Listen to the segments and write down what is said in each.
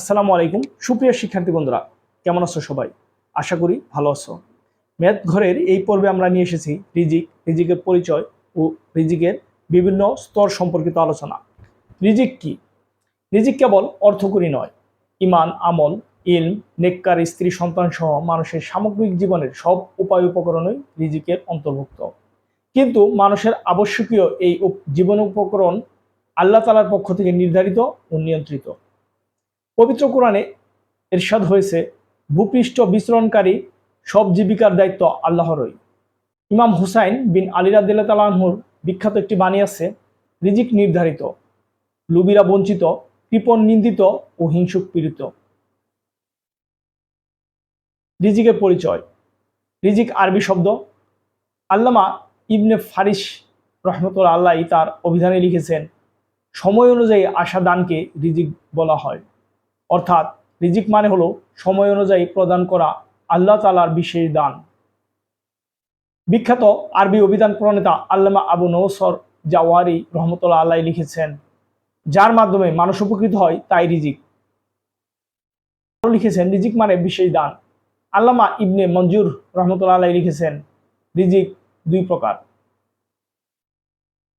আসসালামু আলাইকুম। সুপ্রিয় শিক্ষার্থী বন্ধুরা, কেমন আছো সবাই? আশা করি ভালো আছো। ম্যাথ ঘরের এই পর্বে আমরা নিয়ে এসেছি রিজিক, রিজিকের পরিচয় ও রিজিকের বিভিন্ন স্তর সম্পর্কিত আলোচনা। রিজিক কি? রিজিক কেবল অর্থকরী নয় ইমান আমল, ইলম, নেককার, স্ত্রী, সন্তান সহ মানুষের সামগ্রিক জীবনের সব উপায় উপকরণই রিজিকের অন্তর্ভুক্ত। কিন্তু মানুষের আবশ্যকীয় এই জীবন উপকরণ আল্লাহ তালার পক্ষ থেকে নির্ধারিত ও নিয়ন্ত্রিত। পবিত্র কোরআনে এরশাদ হয়েছে, ভূপৃষ্ঠ বিচরণকারী সব জীবিকার দায়িত্ব আল্লাহরই। ইমাম হুসাইন বিন আলিরাদিল্লা তালাহুর বিখ্যাত একটি বাণী আছে, রিজিক নির্ধারিত লুবিরা বঞ্চিত, কৃপণ নিন্দিত ও হিংসুক পীড়িত। রিজিকের পরিচয়, রিজিক আরবি শব্দ। আল্লামা ইবনে ফারিস রহমতুল্লা আল্লাহ তার অভিধানে লিখেছেন, সময় অনুযায়ী আশা দানকে রিজিক বলা হয়। অর্থাৎ রিজিক মানে হলো সময় অনুযায়ী প্রদান করা আল্লাহ তালার বিশেষ দান। বিখ্যাত আরবি অভিধান প্রণেতা আল্লামা আবু নৌসর জাওয়ারি রহমতুল্লাহ আল্লাহ লিখেছেন, যার মাধ্যমে মানুষ উপকৃত হয়, তাই রিজিক। লিখেছেন, রিজিক মানে বিশেষ দান। আল্লামা ইবনে মঞ্জুর রহমতুল্লাহ আল্লাহ লিখেছেন, রিজিক দুই প্রকার।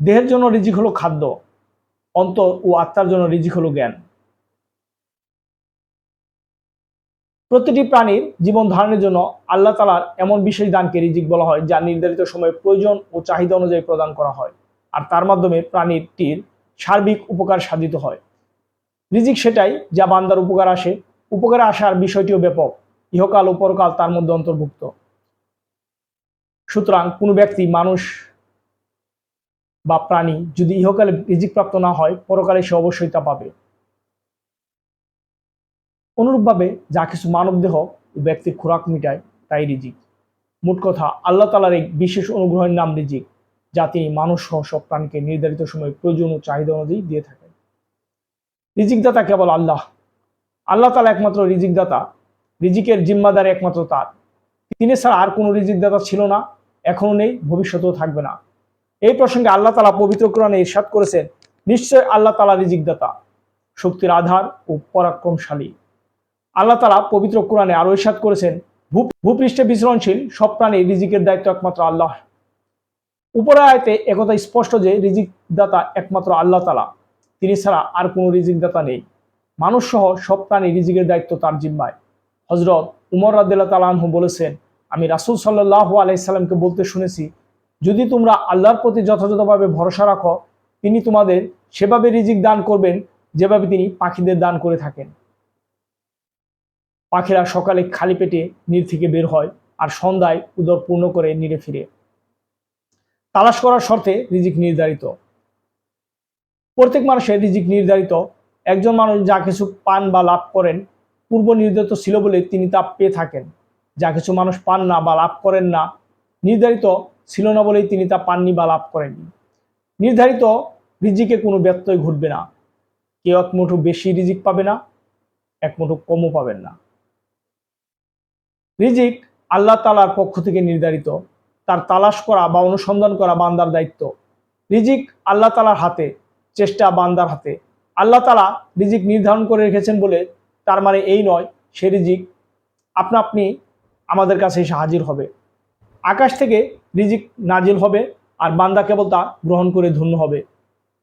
দেহের জন্য রিজিক হলো খাদ্য, অন্তর ও আত্মার জন্য রিজিক হলো জ্ঞান। প্রতিটি প্রাণীর জীবন ধারণের জন্য আল্লাহ তালার এমন বিশেষ দানকে রিজিক বলা হয়, যা নির্ধারিত সময়ে প্রয়োজন ও চাহিদা অনুযায়ী প্রদান করা হয়। আর তার মাধ্যমে প্রাণীটির সার্বিক উপকার সাধিত হয়। রিজিক সেটাই যা বান্দার উপকার আসে। উপকারে আসার বিষয়টিও ব্যাপক। ইহকাল ও পরকাল তার মধ্যে অন্তর্ভুক্ত। সুতরাং কোনো ব্যক্তি, মানুষ বা প্রাণী যদি ইহকালে রিজিক প্রাপ্ত না হয়, পরকালে সে অবশ্যই তা পাবে। অনুরূপভাবে যা কিছু মানবদেহ ব্যক্তির খোরাক মিটায়, তাই রিজিক। মোট কথা, আল্লাহ তালার এক বিশেষ অনুগ্রহের নাম রিজিক, যা তিনি মানুষ সহ সব প্রাণীকে নির্ধারিত সময় প্রয়োজন ও চাহিদা অনুযায়ী দিয়ে থাকেন। রিজিক দাতা কেবল আল্লাহ। আল্লাহ তালা একমাত্র রিজিক দাতা রিজিকের জিম্মাদার একমাত্র তার। তিনি ছাড়া আর কোনো রিজিক দাতা ছিল না এখনও নেই, ভবিষ্যতেও থাকবে না। এই প্রসঙ্গে আল্লাহ তালা পবিত্র কোরআনে ইরশাদ করেছেন, নিশ্চয় আল্লাহ তালা রিজিক দাতা শক্তির আধার ও পরাক্রমশালী। আল্লাহ তালা পবিত্র কোরআনে আরও ইরশাদ করেছেন ভূপৃষ্ঠে বিচরণশীল সব প্রাণী রিজিকের দায়িত্ব একমাত্র আল্লাহ উপরে আয়তে একথা স্পষ্ট যে রিজিক দাতা একমাত্র আল্লাহ তালা তিনি ছাড়া আর কোনো রিজিক দাতা নেই। মানুষ সহ সব প্রাণী রিজিকের দায়িত্ব তার জিম্মায়। হজরত উমর রাদিল্লা তালাহু বলেছেন, আমি রাসুল সাল্লাহ আলাইসাল্লামকে বলতে শুনেছি, যদি তোমরা আল্লাহর প্রতি যথাযথভাবে ভরসা রাখো, তিনি তোমাদের সেভাবে রিজিক দান করবেন, যেভাবে তিনি পাখিদের দান করে থাকেন। পাখিরা সকালে খালি পেটে নীর থেকে বের হয় আর সন্ধ্যায় উদর পূর্ণ করে নিরে ফিরে। তালাশ করার শর্তে রিজিক নির্ধারিত। প্রত্যেক মানুষের রিজিক নির্ধারিত। একজন মানুষ যা কিছু পান বা লাভ করেন, পূর্ব নির্ধারিত ছিল বলে তিনি তা পেয়ে থাকেন। যা কিছু মানুষ পান না বা লাভ করেন না, নির্ধারিত ছিল না বলেই তিনি তা পাননি বা লাভ করেননি। নির্ধারিত রিজিকে কোনো ব্যত্যয় ঘটবে না। কেউ এক মুঠো বেশি রিজিক পাবে না, এক মুঠো কমও পাবেন না। রিজিক আল্লাহ তালার পক্ষ থেকে নির্ধারিত, তার তালাশ করা বা অনুসন্ধান করা বান্দার দায়িত্ব। রিজিক আল্লাহ তালার হাতে, চেষ্টা বান্দার হাতে। আল্লাহ তালা রিজিক নির্ধারণ করে রেখেছেন বলে তার মানে এই নয়, সে রিজিক আপনা আপনি আমাদের কাছে এসে হাজির হবে। আকাশ থেকে রিজিক নাজিল হবে আর বান্দা কেবল তা গ্রহণ করে ধন্য হবে।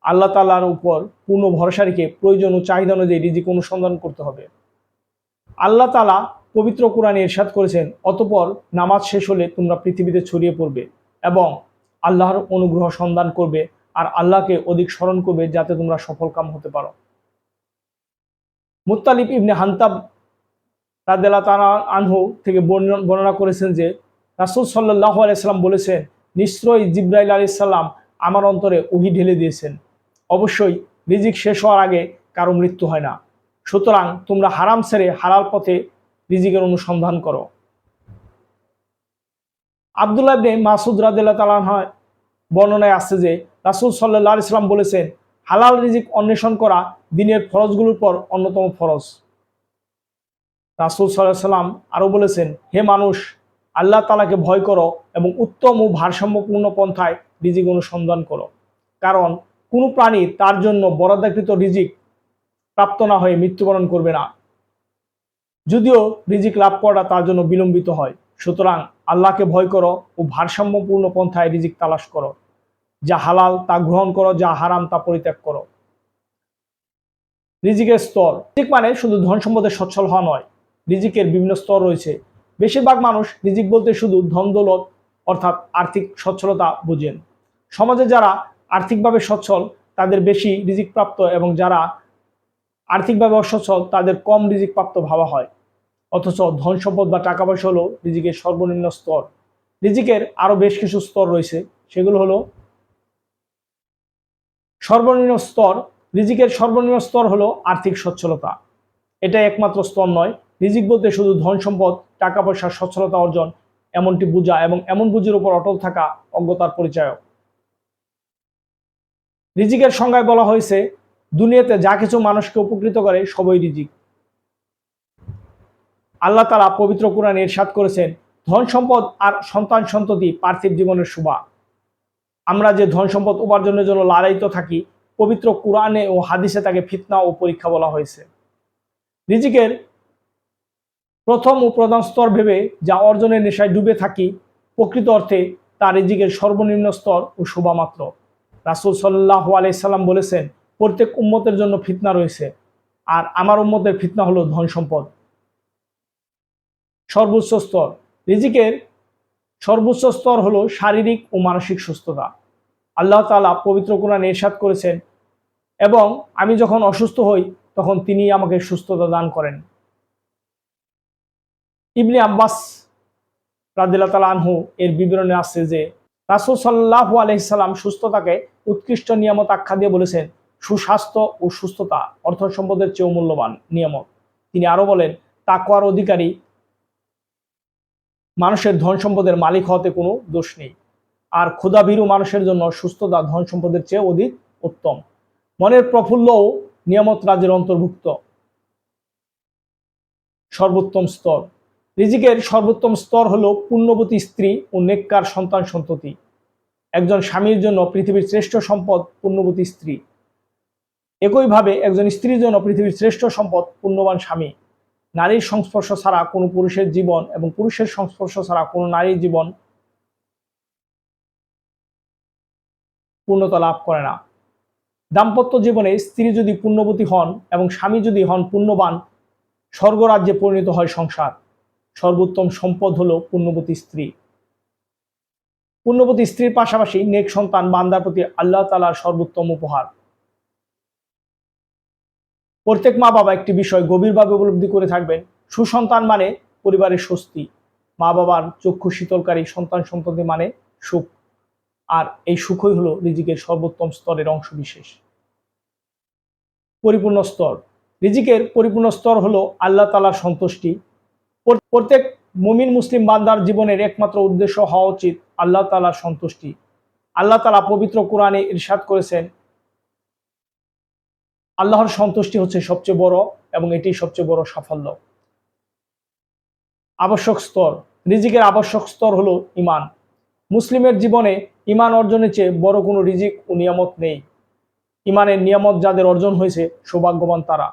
আল্লাহ তালার উপর পূর্ণ ভরসা রেখে প্রয়োজন ও চাহিদা অনুযায়ী রিজিক অনুসন্ধান করতে হবে। আল্লাহ তালা পবিত্র কোরআনে ইরশাদ করেছেন, অতপর নামাজ শেষ হলে তোমরা পৃথিবীতে ছড়িয়ে পড়বে এবং আল্লাহর অনুগ্রহ সন্ধান করবে আর আল্লাহকে অধিক স্মরণ করবে যাতে তোমরা সফলকাম হতে পারো। মুত্তালিব ইবনে হান্তাব রাদেলা তারা আনহু থেকে বর্ণনা করেছেন যে, রাসুল সাল্লাহ আলাইসাল্লাম বলেছেন, নিশ্চয়ই জিব্রাইল আলি সাল্লাম আমার অন্তরে উহি ঢেলে দিয়েছেন। অবশ্যই রিজিক শেষ হওয়ার আগে কারও মৃত্যু হয় না। সুতরাং তোমরা হারাম ছেড়ে হালাল পথে রিজিকের অনুসন্ধান করো। আবদুল্লাহ ইবনে মাসুদ রাদিল্লাহ তালাহ বর্ণনায় আসছে যে, রাসুল সাল্লাহ ইসলাম বলেছেন, হালাল রিজিক অন্বেষণ করা দিনের ফরজগুলোর পর অন্যতম ফরজ। রাসুল সাল্লাহ সাল্লাম আরও বলেছেন, হে মানুষ, আল্লাহ তালাকে ভয় করো এবং উত্তম ও ভারসাম্যপূর্ণ পন্থায় রিজিক অনুসন্ধান করো। কারণ কোনো প্রাণী তার জন্য বরাদ্দাকৃত রিজিক প্রাপ্ত না হয়ে মৃত্যুবরণ করবে না। যদিও রিজিক লাভ করা তার জন্য বিলম্বিত হয়। সুতরাং আল্লাহকে ভয় করো ও ভারসাম্যপূর্ণ পন্থায় রিজিক তালাশ করো। যা হালাল তা গ্রহণ করো, যা হারাম তা পরিত্যাগ করো। রিজিকের স্তর। রিজিক মানে শুধু ধন সম্পদে সচ্ছল হওয়া নয়, রিজিকের বিভিন্ন স্তর রয়েছে। বেশিরভাগ মানুষ রিজিক বলতে শুধু ধন দৌলত, অর্থাৎ আর্থিক সচ্ছলতা বুঝেন। সমাজে যারা আর্থিকভাবে সচ্ছল, তাদের বেশি রিজিক প্রাপ্ত এবং যারা আর্থিকভাবে অসচ্ছল, তাদের কম রিজিক প্রাপ্ত ভাবা হয়। অথচ ধন সম্পদ বা টাকা পয়সা হলো রিজিকের সর্বনিম্ন স্তর। রিজিকের আরও বেশ কিছু স্তর রয়েছে। সেগুলো হলো সর্বনিম্ন স্তর। রিজিকের সর্বনিম্ন স্তর হলো আর্থিক সচ্ছলতা। এটা একমাত্র স্তর নয়। রিজিক বলতে শুধু ধন সম্পদ, টাকা পয়সার সচ্ছলতা অর্জন, এমনটি বোঝা এবং এমন বুঝির উপর অটল থাকা অজ্ঞতার পরিচয় রিজিকের সংজ্ঞায় বলা হয়েছে, দুনিয়াতে যা কিছু মানুষকে উপকৃত করে সবই রিজিক। আল্লাহ তালা পবিত্র কোরআন ইরশাদ করেছেন। ধন সম্পদ আর সন্তান সন্ততি পার্থিব জীবনের শোভা। আমরা যে ধন সম্পদ উপার্জনের জন্য লড়াইতে থাকি, পবিত্র কোরআনে ও হাদিসে তাকে ফিতনা ও পরীক্ষা বলা হয়েছে। রিজিকের প্রথম ও প্রধান স্তর ভেবে যা অর্জনের নেশায় ডুবে থাকি, প্রকৃত অর্থে তা রিজিকের সর্বনিম্ন স্তর ও শোভা মাত্র। রাসুল সাল্লাহ আলাইসাল্লাম বলেছেন, প্রত্যেক উম্মতের জন্য ফিতনা রয়েছে। আর আমার উম্মতের ফিতনা হলো ধন সম্পদ। সর্বোচ্চ স্তর। রিজিকের সর্বোচ্চ স্তর হলো শারীরিক ও মানসিক সুস্থতা। আল্লাহ তালা পবিত্র কোরআন এরশাদ করেছেন, এবং আমি যখন অসুস্থ হই, তখন তিনি আমাকে সুস্থতা দান করেন। ইবনে আব্বাস রাদিল্লা তালা আনহু এর বিবরণে আসছে যে, রাসুল সাল্লাহ আলহিসাল্লাম সুস্থতাকে উৎকৃষ্ট নিয়ামত আখ্যা দিয়ে বলেছেন, সুস্বাস্থ্য ও সুস্থতা অর্থ সম্পদের চেয়েও মূল্যবান নিয়ামত। তিনি আরও বলেন, তাকওয়ার অধিকারী মানুষের ধন সম্পদের মালিক হতে কোনো দোষ নেই। আর ক্ষুধাভীরু মানুষের জন্য সুস্থতা ধন সম্পদের চেয়ে অধিক উত্তম। মনের প্রফুল্লও নিয়ামত রাজের অন্তর্ভুক্ত। সর্বোত্তম স্তর। রিজিকের সর্বোত্তম স্তর হল পুণ্যবতী স্ত্রী ও নেককার সন্তান সন্ততি। একজন স্বামীর জন্য পৃথিবীর শ্রেষ্ঠ সম্পদ পুণ্যবতী স্ত্রী। একইভাবে একজন স্ত্রীর জন্য পৃথিবীর শ্রেষ্ঠ সম্পদ পুণ্যবান স্বামী। নারীর সংস্পর্শ ছাড়া কোনো পুরুষের জীবন এবং পুরুষের সংস্পর্শ ছাড়া কোনো নারীর জীবন পূর্ণতা লাভ করে না। দাম্পত্য জীবনে স্ত্রী যদি পুণ্যবতী হন এবং স্বামী যদি হন পুণ্যবান স্বর্গরাজ্যে পরিণত হয় সংসার। সর্বোত্তম সম্পদ হলো পুণ্যবতী স্ত্রী। পুণ্যবতী স্ত্রীর পাশাপাশি নেক সন্তান বান্দার প্রতি আল্লাহ তালার সর্বোত্তম উপহার। প্রত্যেক মা বাবা একটি বিষয় গভীরভাবে উপলব্ধি করে থাকবেন। সুসন্তান মানে পরিবারের স্বস্তি। মা বাবার চক্ষু শীতলকারী সন্তান সন্ততি মানে সুখ। আর এই সুখই হলো রিজিকের সর্বোত্তম স্তরের অংশ বিশেষ। পরিপূর্ণ স্তর। রিজিকের পরিপূর্ণ স্তর হলো আল্লাহ তালার সন্তুষ্টি। প্রত্যেক মুমিন মুসলিম বান্দার জীবনের একমাত্র উদ্দেশ্য হওয়া উচিত আল্লাহ তালার সন্তুষ্টি। আল্লাহ তালা পবিত্র কোরআনে ইরশাদ করেছেন আল্লাহর সন্তুষ্টি হচ্ছে সবচেয়ে বড় এবং এটি সবচেয়ে বড় সাফল্য। আবশ্যক স্তর। রিজিকের আবশ্যক স্তর হলো ইমান। মুসলিমের জীবনে ইমান অর্জনের চেয়ে বড় কোনো রিজিক ও নিয়ামত নেই। ইমানের নিয়ামত যাদের অর্জন হয়েছে, সৌভাগ্যবান তারা।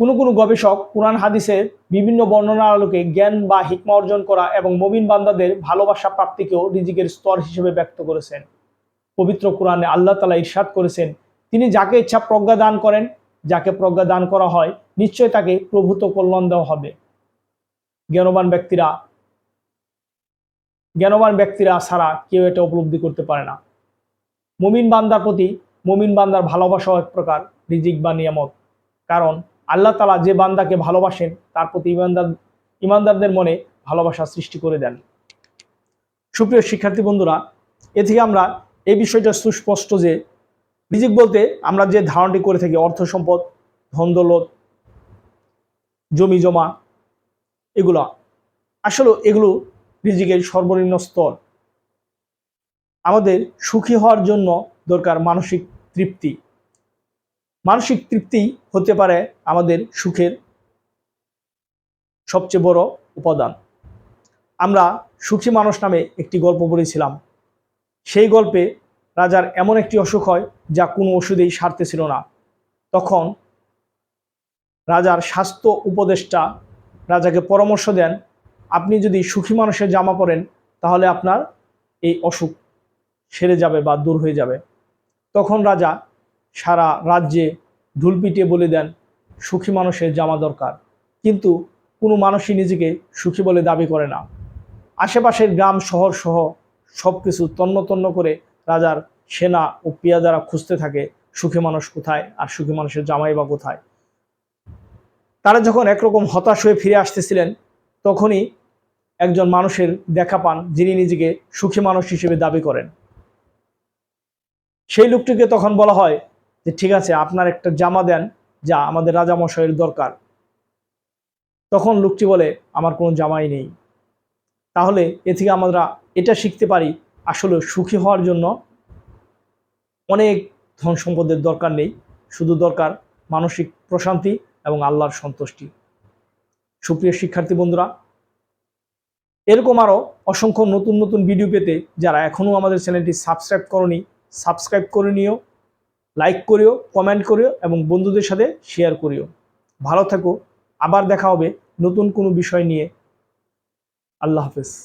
কোনো কোনো গবেষক কোরআন হাদিসের বিভিন্ন বর্ণনার আলোকে জ্ঞান বা হিকমা অর্জন করা এবং মবিন বান্দাদের ভালোবাসা প্রাপ্তিকেও রিজিকের স্তর হিসেবে ব্যক্ত করেছেন। পবিত্র কোরআনে আল্লাহ তালা ইরশাদ করেছেন। তিনি যাকে ইচ্ছা প্রজ্ঞা দান করেন, যাকে প্রজ্ঞা দান করা হয় নিশ্চয় তাকে প্রভূত কল্যাণ দেওয়া হবে। জ্ঞানবান ব্যক্তিরা জ্ঞানবান ব্যক্তিরা ছাড়া কেউ এটা উপলব্ধি করতে পারে না। মমিন বান্দার প্রতি মমিন বান্দার ভালোবাসা এক প্রকার রিজিক বা নিয়ামত। কারণ আল্লাহ তালা যে বান্দাকে ভালোবাসেন, তার প্রতি ইমানদার, ইমানদারদের মনে ভালোবাসা সৃষ্টি করে দেন। সুপ্রিয় শিক্ষার্থী বন্ধুরা, এ থেকে আমরা এই বিষয়টা সুস্পষ্ট যে রিজিক বলতে আমরা যে ধারণাটি করে থাকি, অর্থ সম্পদ, ধন দৌলত, জমি জমা, এগুলো, আসলে এগুলো রিজিকের সর্বনিম্ন স্তর। আমাদের সুখী হওয়ার জন্য দরকার মানসিক তৃপ্তি। মানসিক তৃপ্তি হতে পারে আমাদের সুখের সবচেয়ে বড় উপাদান। আমরা সুখী মানুষ নামে একটি গল্প পড়েছিলাম। সেই গল্পে রাজার এমন একটি অসুখ হয় যা কোনো ওষুধেই সারতে ছিল না। তখন রাজার স্বাস্থ্য উপদেষ্টা রাজাকে পরামর্শ দেন, আপনি যদি সুখী মানুষের জামা পরেন, তাহলে আপনার এই অসুখ সেরে যাবে বা দূর হয়ে যাবে। তখন রাজা সারা রাজ্যে ঢুল পিটিয়ে বলে দেন, সুখী মানুষের জামা দরকার। কিন্তু কোনো মানুষই নিজেকে সুখী বলে দাবি করে না। আশেপাশের গ্রাম, শহর সহ সব কিছু তন্ন তন্ন করে রাজার সেনা ও পেয়াদারা খুঁজতে থাকে, সুখী মানুষ কোথায় আর সুখী মানুষের জামাই বা কোথায়? তারা যখন একরকম হতাশ হয়ে ফিরে আসতেছিলেন, তখনই একজন মানুষের দেখা পান যিনি নিজেকে সুখী মানুষ হিসেবে দাবি করেন। সেই লোকটিকে তখন বলা হয় যে, ঠিক আছে, আপনার একটা জামা দেন যা আমাদের রাজামশাইয়ের দরকার। তখন লোকটি বলে, আমার কোনো জামাই নেই। তাহলে এ থেকে আমরা এটা শিখতে পারি আসলে সুখী হওয়ার জন্য অনেক ধন সম্পদের দরকার নেই। শুধু দরকার মানসিক প্রশান্তি এবং আল্লাহর সন্তুষ্টি। সুপ্রিয় শিক্ষার্থী বন্ধুরা, এরকম আরও অসংখ্য নতুন নতুন ভিডিও পেতে যারা এখনও আমাদের চ্যানেলটি সাবস্ক্রাইব করনি সাবস্ক্রাইব করে নিও লাইক করিও কমেন্ট করিও এবং বন্ধুদের সাথে শেয়ার করিও। ভালো থাকো, আবার দেখা হবে নতুন কোনো বিষয় নিয়ে। আল্লাহ হাফেজ।